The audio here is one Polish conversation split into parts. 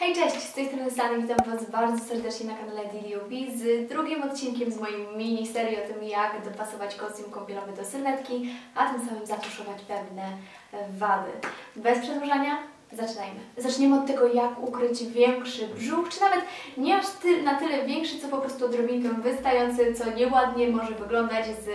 Hej, cześć! Z tej strony witam Was bardzo serdecznie na kanale DDOB z drugim odcinkiem z mojej miniserii o tym, jak dopasować kostium kąpielowy do sylwetki, a tym samym zatuszować pewne wady. Bez przedłużania, zaczynajmy. Zaczniemy od tego, jak ukryć większy brzuch, czy nawet nie aż ty, na tyle większy, co po prostu odrobinkę wystający, co nieładnie może wyglądać z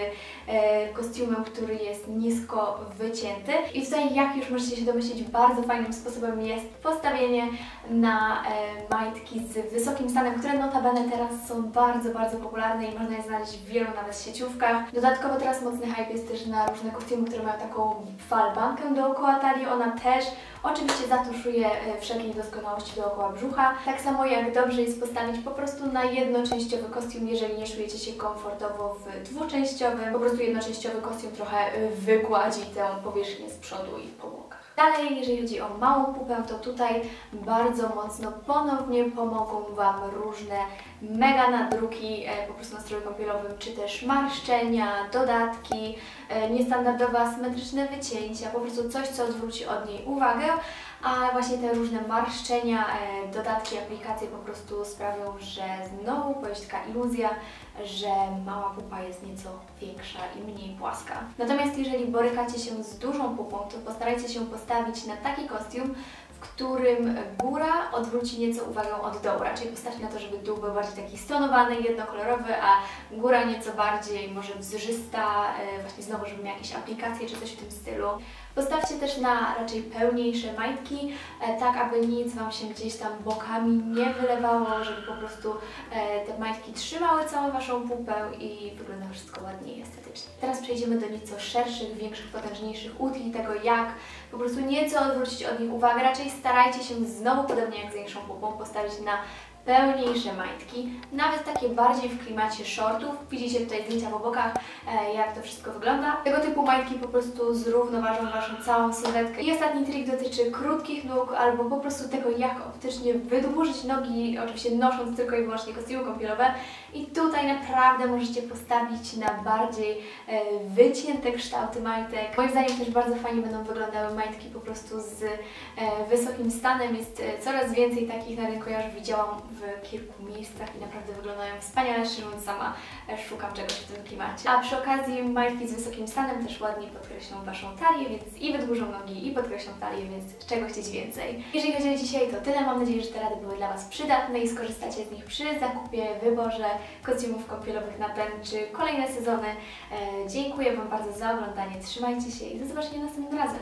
e, kostiumem, który jest nisko wycięty. I tutaj, jak już możecie się domyślić, bardzo fajnym sposobem jest postawienie na e, majtki z wysokim stanem, które notabene teraz są bardzo, bardzo popularne i można je znaleźć w wielu nawet sieciówkach. Dodatkowo teraz mocny hype jest też na różne kostiumy, które mają taką falbankę dookoła talii. Ona też oczywiście zatuszuje e, wszelkie niedoskonałości dookoła brzucha. Tak samo jak dobrze jest postawić po prostu na jednoczęściowy kostium, jeżeli nie czujecie się komfortowo w dwuczęściowym. Po prostu jednoczęściowy kostium trochę e, wygładzi tę powierzchnię z przodu i po bokach. Dalej, jeżeli chodzi o małą pupę, to tutaj bardzo mocno ponownie pomogą Wam różne mega nadruki e, po prostu na stroju kąpielowym, czy też marszczenia, dodatki, e, niestandardowe asymetryczne wycięcia, po prostu coś, co odwróci od niej uwagę, a właśnie te różne marszczenia, e, dodatki, aplikacje po prostu sprawią, że znowu się taka iluzja, że mała pupa jest nieco większa i mniej płaska. Natomiast jeżeli borykacie się z dużą pupą, to postarajcie się na taki kostium, którym góra odwróci nieco uwagę od dołu. Raczej postawcie na to, żeby dół był bardziej taki stonowany, jednokolorowy, a góra nieco bardziej może wzrzysta, e, właśnie znowu, żeby miał jakieś aplikacje czy coś w tym stylu. Postawcie też na raczej pełniejsze majtki, e, tak aby nic Wam się gdzieś tam bokami nie wylewało, żeby po prostu e, te majtki trzymały całą Waszą pupę i wyglądało wszystko ładnie i estetycznie. Teraz przejdziemy do nieco szerszych, większych, potężniejszych ut i tego, jak po prostu nieco odwrócić od nich uwagę. Raczej starajcie się znowu, podobnie jak z większą pupą, postawić na pełniejsze majtki, nawet takie bardziej w klimacie shortów. Widzicie tutaj zdjęcia po bokach, e, jak to wszystko wygląda. Tego typu majtki po prostu zrównoważą Waszą całą sylwetkę. I ostatni trik dotyczy krótkich nóg albo po prostu tego, jak optycznie wydłużyć nogi, oczywiście nosząc tylko i wyłącznie kostiumy kąpielowe. I tutaj naprawdę możecie postawić na bardziej e, wycięte kształty majtek. Moim zdaniem też bardzo fajnie będą wyglądały majtki po prostu z e, wysokim stanem. Jest coraz więcej takich na rynku, ja już widziałam w kilku miejscach i naprawdę wyglądają wspaniale, szczerze sama e, szukam czegoś w tym klimacie. A przy okazji majtki z wysokim stanem też ładnie podkreślą Waszą talię, więc i wydłużą nogi, i podkreślą talię, więc czego chcieć więcej. Jeżeli chodzi o dzisiaj to tyle, mam nadzieję, że te rady były dla Was przydatne i skorzystacie z nich przy zakupie, wyborze kostiumów kąpielowych na ten czy kolejne sezony. E, dziękuję Wam bardzo za oglądanie, trzymajcie się i do zobaczenia następnym razem.